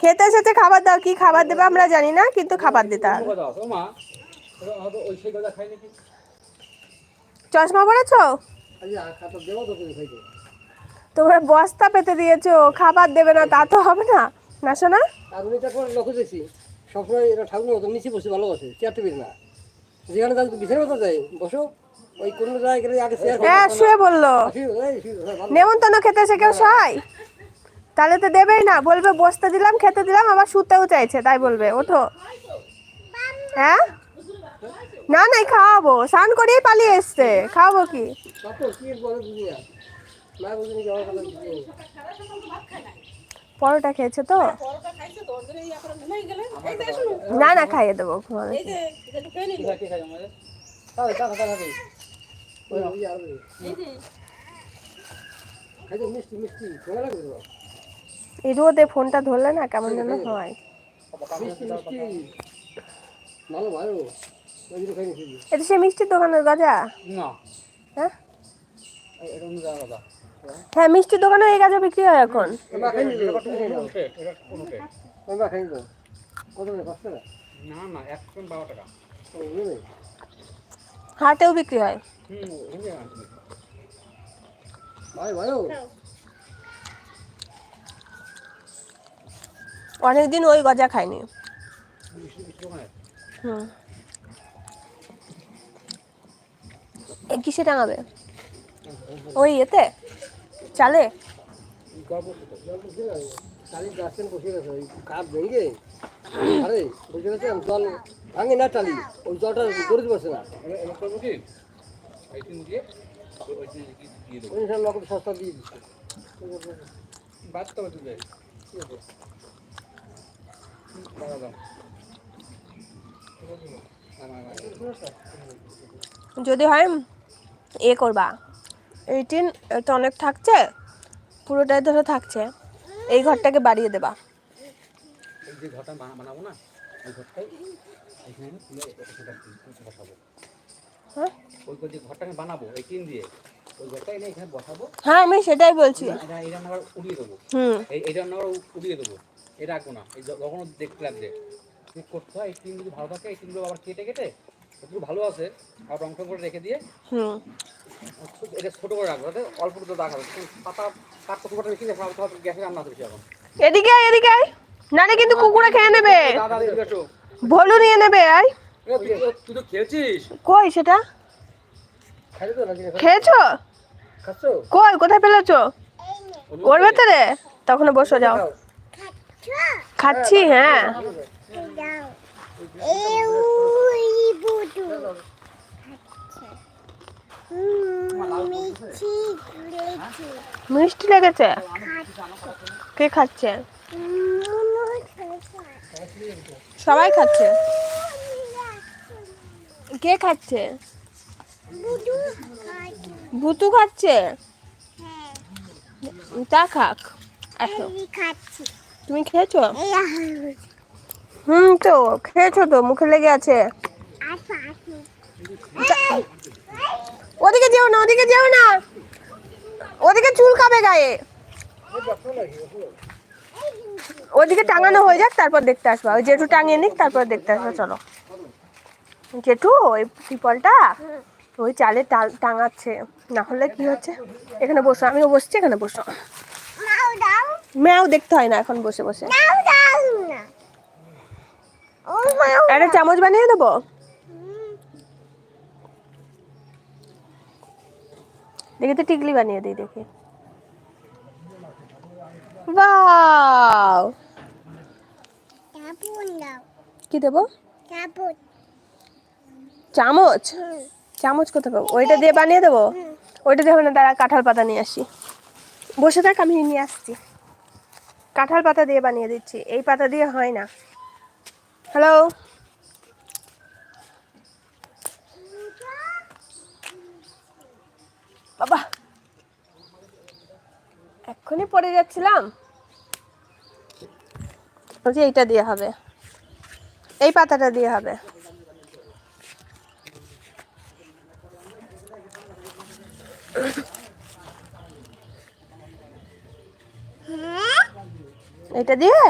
খেতে এসেছে খাবার দাও। কি খাবার দেবে আমরা জানি না কিন্তু খাবার দিতে হবে। চশমা পড়েছো তোমরা বস্তা পেতে দিয়েছ খাবার দেবে না তা তো হবে না। না শোনা আর উনি লক্ষ্য দেখছি সবসময় এটা ঠাকুর মতো নিচে বসে ভালোবাসে চেয়ার টেবিল না। যেখানে তার বিছানার মতো যায় বসো। ওই কোন জায়গায় আগে চেয়ার হ্যাঁ শুয়ে বলল। নেমন্তন্ন খেতে এসে কেউ সহায়? তাহলে তো দেবেই না বলবে বসতে দিলাম খেতে দিলাম আবার শুতেও চাইছে তাই বলবে ওঠো হ্যাঁ না না খাওয়াবো স্নান করেই পালিয়ে এসছে খাওয়াবো কি পরোটা খেয়েছে তো না না খাইয়ে দেবো ঘুমাবে। মিষ্টি মিষ্টি এই রোদে ফোনটা ধরলে না কেমন যেন হয় খাই নিয়েছি এটা সে মিষ্টির দোকানের গজা? না। হ্যাঁ? হ্যাঁ মিষ্টির দোকানে এই গাজা বিক্রি হয় এখন। মা খাই নিল মা খাই নিল কত নেই পাঁচ টাকা না না একশো বারো টাকা ও নেই হাটেও বিক্রি হয় হুম ওই আনছি ভাই অনেকদিন ওই গজা খাইনি। হুম। এ কিসে টাঙাবে? ওই এতে চালে? বসে ভেঙে বসে না টালি ওই জলটা করে দিবছে না। সস্তা দিয়ে দিচ্ছে বাদ তো দিবে কি হবে বাড়া দাও আমার আমার যদি হয় এ করবা। এইটিন তো অনেক থাকছে পুরোটাই ধরে থাকছে। এই ঘরটাকে বাড়িয়ে দেবা। এই যে ঘরটা বানাবো না ওই ঘরটাই এখানে আমি তুলে ওখানটা বসাবো হ্যাঁ ওই যে বানাবো এই টিন দিয়ে হ্যাঁ আমি সেটাই বলছি হুম এই উড়িয়ে দেবো। এটা রাখব না। এই যখন দেখতে লাগবে কি করতে হয়? এই যদি ভালো থাকে এই আবার কেটে কেটে একটু ভালো আছে আর রং করে রেখে দিয়ে এটা ছোট করে রাখব অল্প করে দাগ হবে। পাতা বেশি দেখা গ্যাসে রান্না করছি এখন। এদিকে আয়, এদিকে আয়। নালে কিন্তু কুকুরে খেয়ে নেবে। ভলু নিয়ে নেবে আয়। এ, তুই তো- খেয়েছিস কই সেটা? খেয়েছো? কই কোথায় পেলেছো ওর ভেতরে? তখন বসে যাও। খাচ্ছি হ্যাঁ মিষ্টি লেগেছে? কে খাচ্ছে? সবাই খাচ্ছে? কে খাচ্ছে? ভুতু খাচ্ছে? তা খাক আসো তুমি খেয়েছো? হুম তো খেয়েছো তো মুখে লেগে আছে। ওদিকে যেও না ওদিকে যেও না। ওদিকে চুলকাবে গায়ে। ওদিকে টাঙানো হয়ে যাক তারপর দেখতে আসবা। ওই জেঠু টাঙিয়ে নিক তারপর দেখতে আসবা। চলো। জেঠু ওই ত্রিপলটা ওই চালে টাঙাচ্ছে। না হলে কি হচ্ছে? এখানে বসো আমিও বসছি এখানে বসো। ম্যাও দেখতে হয় না এখন বসে বসে। একটা চামচ বানিয়ে দেবো? দেখি তো টিকলি বানিয়ে দিই দেখি। বাও কি দেবো? চামচ? চামচ কোথায় পাবো? ওইটা দিয়ে বানিয়ে দেবো? ওইটা দিয়ে হবে না দাঁড়া কাঁঠাল পাতা নিয়ে আসি। বসে থাক আমি নিয়ে আসছি। কাঁঠাল পাতা দিয়ে বানিয়ে দিচ্ছি। এই পাতা দিয়ে হয় না। হ্যালো বাবা! এক্ষুনি পড়ে যাচ্ছিলাম। বলছি এইটা দিয়ে হবে। এই পাতাটা দিয়ে হবে। এটা দিয়ে?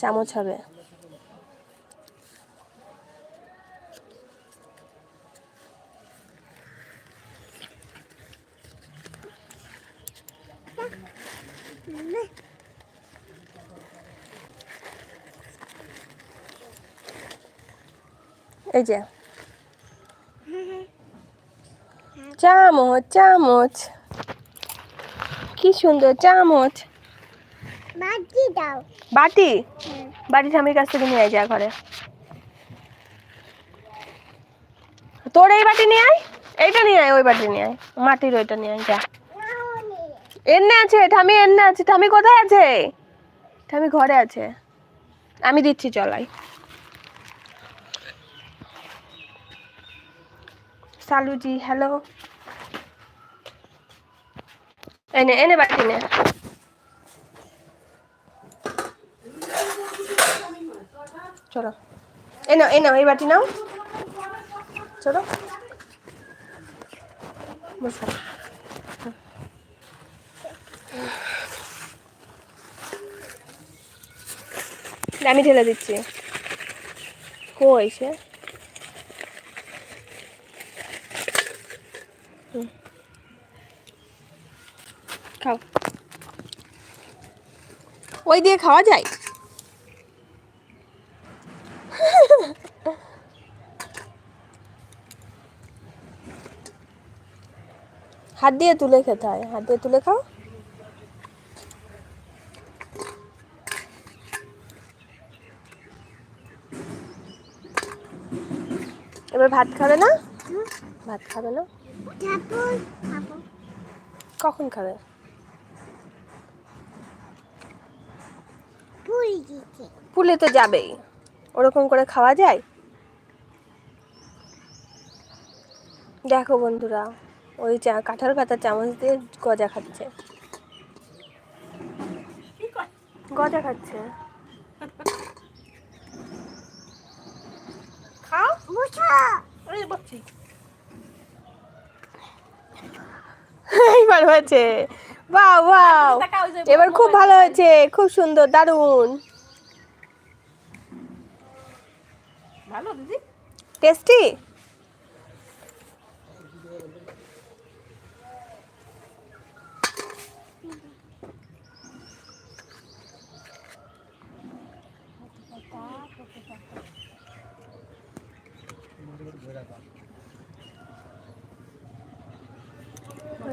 চামচ হবে। এই যে। চামচ চামচ। কি সুন্দর চামচ। বাটি দাও। বাটি? বাটি স্বামীর কাছ থেকে নিয়ে যা ঘরে। তোর এই বাটি নিয়ে আয়? এইটা নিয়ে আয় ওই বাটি নিয়ে আয়। মাটির ওইটা নিয়ে আয় যা। এনে আছে ঠামি এনে আছে। ঠামি কোথায় আছে? ঠামি ঘরে আছে। আমি দিচ্ছি চলাই সালুজি হ্যালো এনে এনে বাটি নে। চলো। এই নাও এই নাও, এই বাটি নাও। চলো। বসো। আমি ঢেলে দিচ্ছি। কই সে। খাও। ওই দিয়ে খাওয়া যায়? হাত দিয়ে তুলে খেতে হয়। হাত দিয়ে তুলে খাও। এবার ভাত খাবে না? ভাত খাবে না? কখন খাবে? পুলে তো যাবেই। ওরকম করে খাওয়া যায়? দেখো বন্ধুরা। ওই চা কাঁঠাল পাতার চামচ দিয়ে গজা খাচ্ছে। গজা খাচ্ছে। খাও। বসো এইবার হয়েছে। বাহ বাহ এবার খুব ভালো হয়েছে। খুব সুন্দর দারুণ। ভালো দিদি। টেস্টি?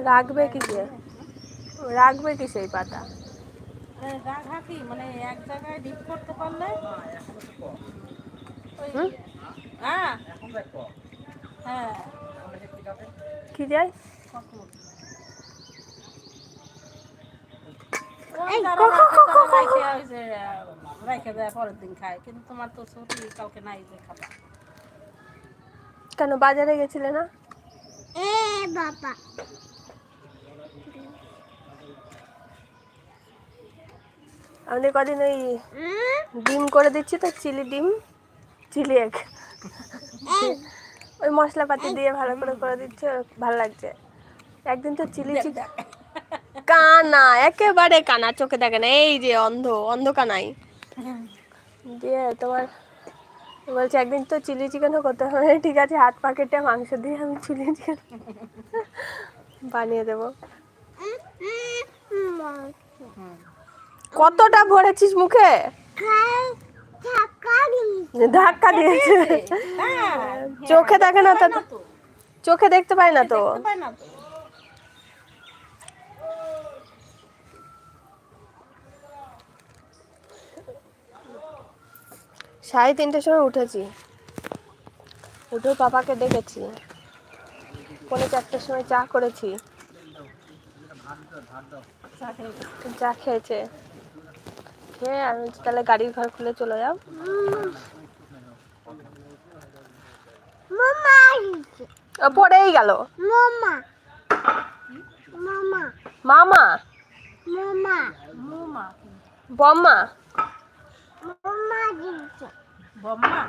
রাখবে কিসে রাখবে কি সেই পাতা? রাঘা কি? মানে এক জায়গায় ডিপ করতে পারলে? হ্যাঁ। হ্যাঁ। কি রাখে রাখে যে, আহ, দেয় পরের দিন খায়। কিন্তু তোমার তো ছুটি কালকে নাই যে খাবা কেন বাজারে গেছিলে না? এ বাবা। আমাদের কদিন ওই ডিম করে দিচ্ছি তো চিলি ডিম চিলি এক ওই মশলাপাতি দিয়ে ভালো করে করে দিচ্ছে ভালো লাগছে। একদিন তো চিলি চিকেন কানা একেবারে কানা চোখে দেখে না এই যে অন্ধ অন্ধ কানাই। দিয়ে তোমার বলছে একদিন তো চিলি চিকেনও করতে হবে। ঠিক আছে হাত পা কেটে মাংস দিয়ে আমি চিলি চিকেন বানিয়ে দেবো। কতটা ভরেছিস মুখে? ধাক্কা দিয়েছে। চোখে দেখে না তো, চোখে দেখতে পায় না তো। সাড়ে তিনটের সময় উঠেছি। উঠে পাপাকে ডেকেছি পৌনে চারটের সময় চা করেছি। চা খেয়েছে। খেয়ে আমি তাহলে গাড়ির ঘর খুলে চলে যাও। মামা পড়েই গেল। মামা। মামা। মামা? মামা। মুমা বম্মা? মামা দিচ্ছে বম্মা?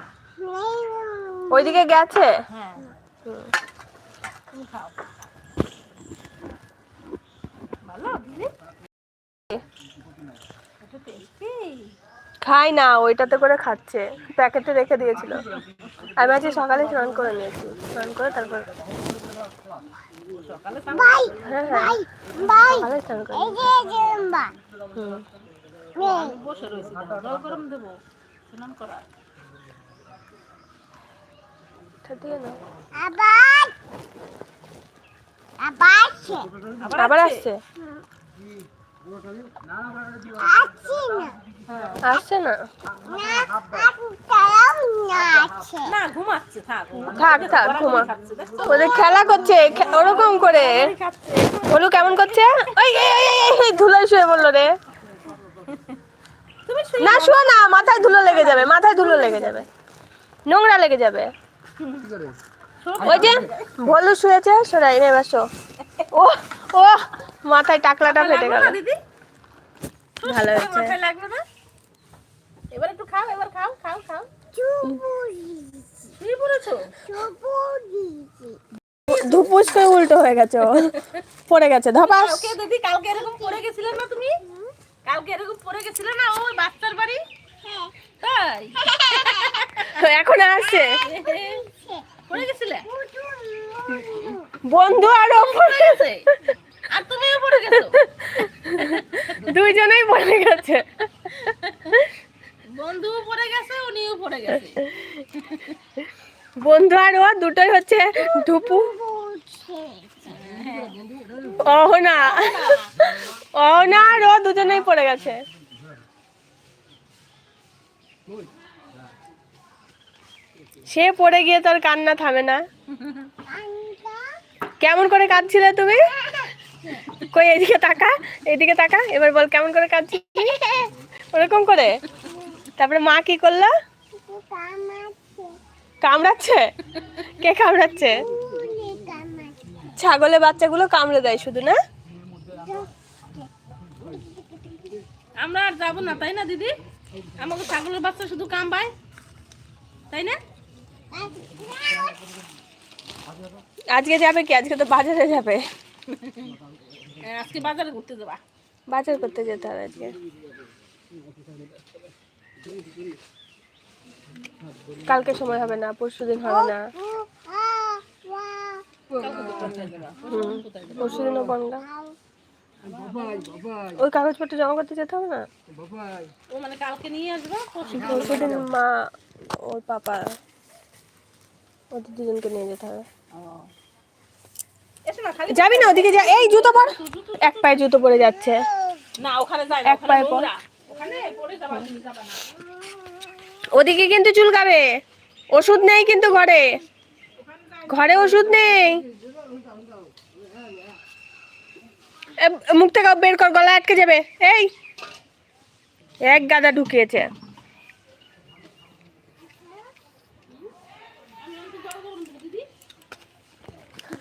ওইদিকে গেছে? হ্যাঁ তুমি খাও ভালো দিদি একটু টেস্টি খাই না ওইটাতে করে খাচ্ছে। প্যাকেটে রেখে দিয়েছিল। আমি আজকে সকালে স্নান করে নিয়েছি। স্নান করে তারপর হ্যাঁ হ্যাঁ। সকালে স্নান করে। আবার আসছে? আসছে না। থাক। থাক থাক ঘুমা। ওদের খেলা করছে ওরকম করে। কেমন করছে? ওই ধুলোয় শুয়ে বলল রে। না শুয়ে না মাথায় ধুলো লেগে যাবে মাথায় ধুলো লেগে যাবে। নোংরা লেগে যাবে। ওই যে ভলু শুয়েছে সরাই নে এবার শো। ও ও মাথায় টাকলাটা ফেটে গেল। দিদি? ভালো হয়েছে। মাথায় লাগবে না? এবার একটু খাও এবার খাও খাও খাও। ধুপুস করে উল্টো হয়ে গেছে ও। পড়ে গেছে ধপাস কালকে দিদি কালকে এরকম পড়ে গেছিলে না তুমি? কালকে এরকম পড়ে গেছিলে না ওই বাচ্চার বাড়ি? তাই? এখন আসছে। পড়ে গেছিলে? বন্ধু আর ও পড়ে গেছে? আর তুমিও পড়ে গেছো? দুইজনেই পড়ে গেছে। বন্ধুও পড়ে গেছে উনিও পড়ে গেছে। বন্ধু আর ও দুটোই হচ্ছে ধুপু অহনা। অহনা আর ও দুজনেই পড়ে গেছে। সে পড়ে গিয়ে তোর কান্না থামে না। কেমন করে কাঁদছিলে তুমি? কই, এদিকে তাকা এদিকে তাকা, এবার বল কেমন করে কাঁদছিস ওরকম করে? তারপরে মা কি করল? কামড়াচ্ছে? কে কামড়াচ্ছে? ছাগলের বাচ্চাগুলো কামড়ে দেয় শুধু, না? আমরা আর যাব না, তাই না, দিদি? আমাকে ছাগলের বাচ্চা শুধু কামবায় তাই না? আজকে যাবে কি? আজকে তো বাজারে যাবে। আজকে বাজারে ঘুরতে যাবা? বাজার করতে যেতে হবে আজকে। কালকে সময় হবে না পরশু দিন হবে না। পরশু দিনও ওই কাগজপত্র জমা করতে যেতে হবে না? ও মানে কালকে নিয়ে আসব পরশু দিন মা ওর পাপা ওদের দুজনকে নিয়ে যেতে হবে। ও। এসো না খালি যাবি না ওদিকে যা। এই জুতো পর। এক পায়ে জুতো পরে যাচ্ছে। না ওখানে যাই এক পায়ে পর। ওদিকে কিন্তু চুলকাবে। ওষুধ নেই কিন্তু ঘরে। ঘরে ওষুধ নেই। মুখ থেকে বের কর গলা আটকে যাবে। এই এক গাদা ঢুকিয়েছে।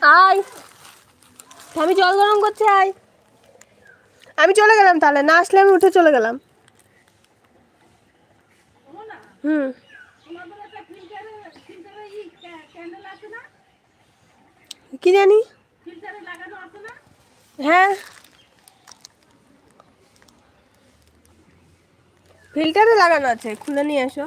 আয়। আমি জল গরম করছি আয়। আমি চলে গেলাম তাহলে না আসলে আমি উঠে চলে গেলাম। হুম। কি জানি? হ্যাঁ। ফিল্টারে লাগানো আছে খুলে নিয়ে এসো